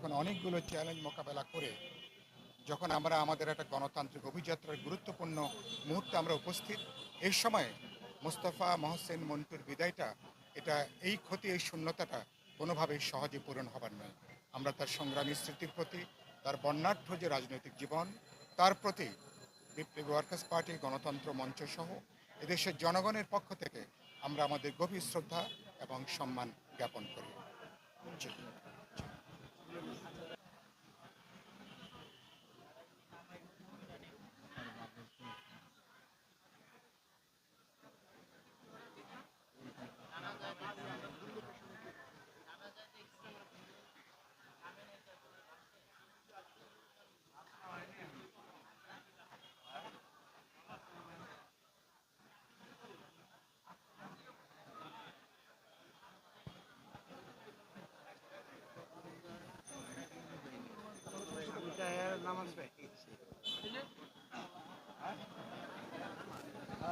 যখন অনেকগুলো চ্যালেঞ্জ মোকাবেলা করে, যখন আমরা আমাদের একটা গণতান্ত্রিক অভিযাত্রার গুরুত্বপূর্ণ মুহূর্তে আমরা উপস্থিত, এই সময়ে মোস্তফা মহসেন মন্টুর বিদায়টা, এটা এই ক্ষতি, এই শূন্যতাটা কোনোভাবেই সহজে পূরণ হবার নয়। আমরা তার সংগ্রামী স্মৃতির প্রতি, তার বর্ণাঢ্য যে রাজনৈতিক জীবন, তার প্রতি বিপ্লবী ওয়ার্কার্স পার্টি, গণতন্ত্র মঞ্চ সহ এদেশের জনগণের পক্ষ থেকে আমরা আমাদের গভীর শ্রদ্ধা এবং সম্মান জ্ঞাপন করি।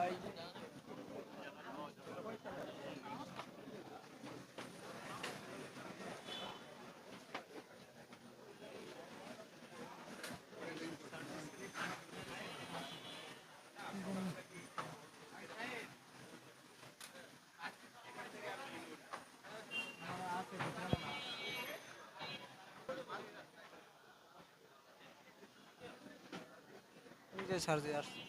জি। এই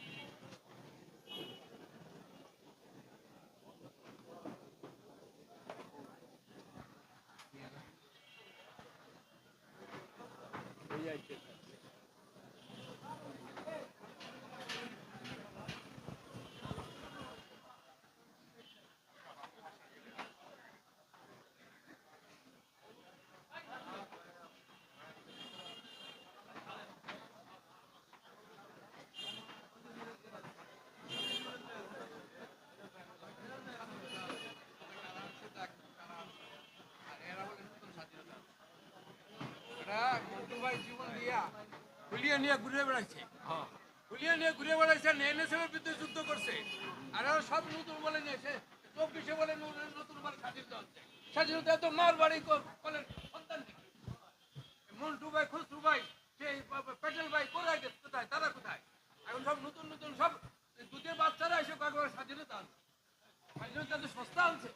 যে সার্জি আসছে ওরা মন্টু ভাই জীবন দিয়া হুলিয়া নিয়ে ঘুরে বেড়াইছে। হুলিয়া নিয়ে ঘুরে বেড়াইছে এনএসএফ এর বিরুদ্ধে যুদ্ধ করছে। আর সব নতুন বলে নিয়েছে চব্বিশে বলে নতুন বলে স্বাধীনতা হচ্ছে স্বাধীনতা তো মার বাড়ি বলেন সন্তান। মন্টু ভাই ভাই সেই পা- পা- প্যাটেল ভাই কোথায় গেছে? কোথায়? তারা কোথায়? এখন সব নতুন নতুন সব দুধের বাচ্চারা এসে কাগজ স্বাধীনতা আনছে। স্বাধীনতা তো সস্তা আনছে।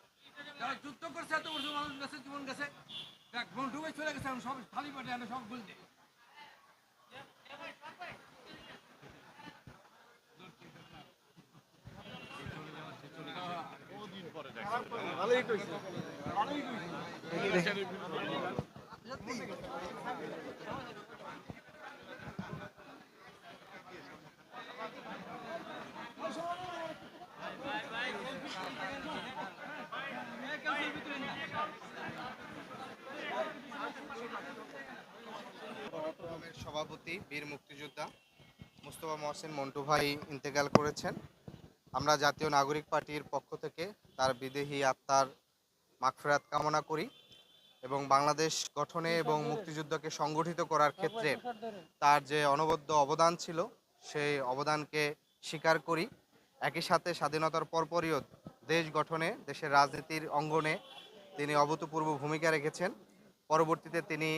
যারা যুদ্ধ করছে এত বছর মানুষ গেছে জীবন গেছে। দেখ মন্টু ভাই চলে গেছে এখন সব খালি পাটে সব বলতে সভাপতি বীর মুক্তিযোদ্ধা মুস্তফা মহসেন মন্টু ভাই ইন্তেকাল করেছেন। আমরা জাতীয় নাগরিক পার্টির পক্ষ থেকে তার বিদেহী আত্মার মাগফেরাত কামনা করি এবং বাংলাদেশ গঠনে এবং মুক্তিযুদ্ধকে সংগঠিত করার ক্ষেত্রে তার যে অনবদ্য অবদান ছিল, সেই অবদানকে স্বীকার করি। একই সাথে স্বাধীনতার পরপরইও দেশ গঠনে, দেশের রাজনীতির অঙ্গনে তিনি অভূতপূর্ব ভূমিকা রেখেছেন। পরবর্তীতে তিনি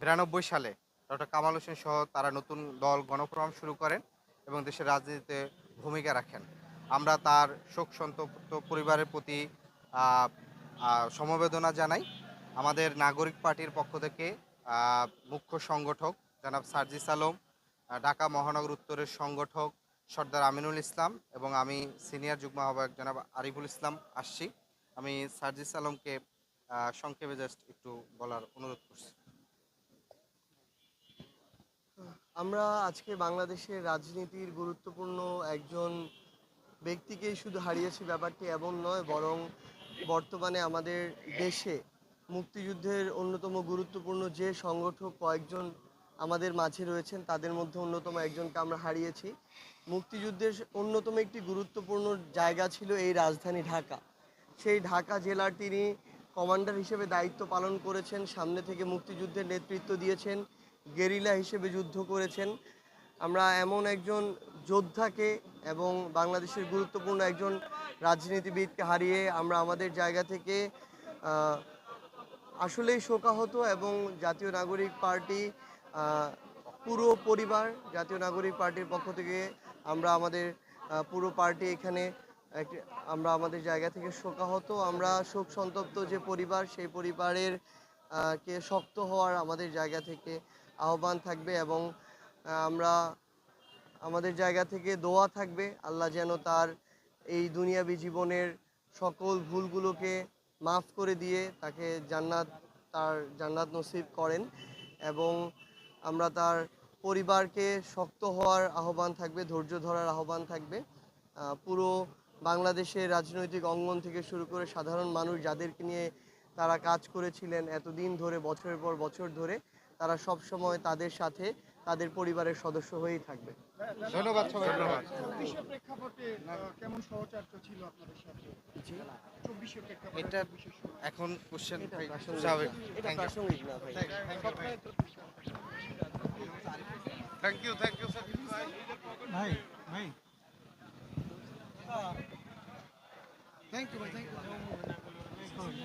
বিরানব্বই সালে ডক্টর কামাল হোসেন সহ তারা নতুন দল গণফোরাম শুরু করেন এবং দেশের রাজনীতিতে ভূমিকা রাখেন। আমরা তার শোক সন্তপ্ত পরিবারের প্রতি সমবেদনা জানাই। আমাদের নাগরিক পার্টির পক্ষ থেকে মুখ্য সংগঠক জনাব সার্জিস আলম ঢাকা মহানগর উত্তরের সংগঠক সর্দার আমিনুল ইসলাম এবং আমি সিনিয়র যুগ্ম আহ্বায়ক জনাব আরিফুল ইসলাম আসছি। আমি সার্জিস আলমকে সংক্ষেপে জাস্ট একটু বলার অনুরোধ করছি। আমরা আজকে বাংলাদেশের রাজনীতির গুরুত্বপূর্ণ একজন ব্যক্তিকেই শুধু হারিয়েছি ব্যাপারটি এমন নয়, বরং বর্তমানে আমাদের দেশে মুক্তিযুদ্ধের অন্যতম গুরুত্বপূর্ণ যে সংগঠক কয়েকজন আমাদের মাঝে রয়েছেন, তাদের মধ্যে অন্যতম একজনকে আমরা হারিয়েছি। মুক্তিযুদ্ধের অন্যতম একটি গুরুত্বপূর্ণ জায়গা ছিল এই রাজধানী ঢাকা। সেই ঢাকা জেলার তিনি কমান্ডার হিসেবে দায়িত্ব পালন করেছেন, সামনে থেকে মুক্তিযুদ্ধের নেতৃত্ব দিয়েছেন, গেরিলা হিসেবে যুদ্ধ করেছেন। আমরা এমন একজন যোদ্ধাকে এবং বাংলাদেশের গুরুত্বপূর্ণ একজন রাজনীতিবিদকে হারিয়ে আমরা আমাদের জায়গা থেকে আসলেই শোকাহত এবং জাতীয় নাগরিক পার্টি পুরো পরিবার জাতীয় নাগরিক পার্টির পক্ষ থেকে আমরা আমাদের পুরো পার্টি এখানে আমরা আমাদের জায়গা থেকে শোকাহত। আমরা শোক সন্তপ্ত যে পরিবার, সেই পরিবারের কে শক্ত হওয়ার আমাদের জায়গা থেকে আহ্বান থাকবে এবং আমরা আমাদের জায়গা থেকে দোয়া থাকবে। আল্লাহ যেন তার এই দুনিয়াবী জীবনের সকল ভুলগুলোকে মাফ করে দিয়ে তাকে জান্নাত, তার জান্নাত নসিব করেন এবং আমরা তার পরিবারকে শক্ত হওয়ার আহ্বান থাকবে, ধৈর্য ধরার আহ্বান থাকবে। পুরো বাংলাদেশের রাজনৈতিক অঙ্গন থেকে শুরু করে সাধারণ মানুষ যাদেরকে নিয়ে তারা কাজ করেছিলেন এতদিন ধরে, বছরের পর বছর ধরে, তারা সব সময় তাদের সাথে তাদের পরিবারের সদস্য হয়েই থাকবে। ধন্যবাদ সবাই ধন্যবাদ। চব্বিশের প্রেক্ষাপটে আহ, কেমন সহচার্য ছিল আপনাদের সাথে? চব্বিশের প্রেক্ষাপটে এটা 24 এর সময়। এখন কোশ্চেন স্বাভাবিক। এটা থ্যাংক ইউ প্রাসঙ্গিক না ভাই। Thank you thank you sir ভাই ভাই। থ্যাংক ইউ ভাই থ্যাংক ইউ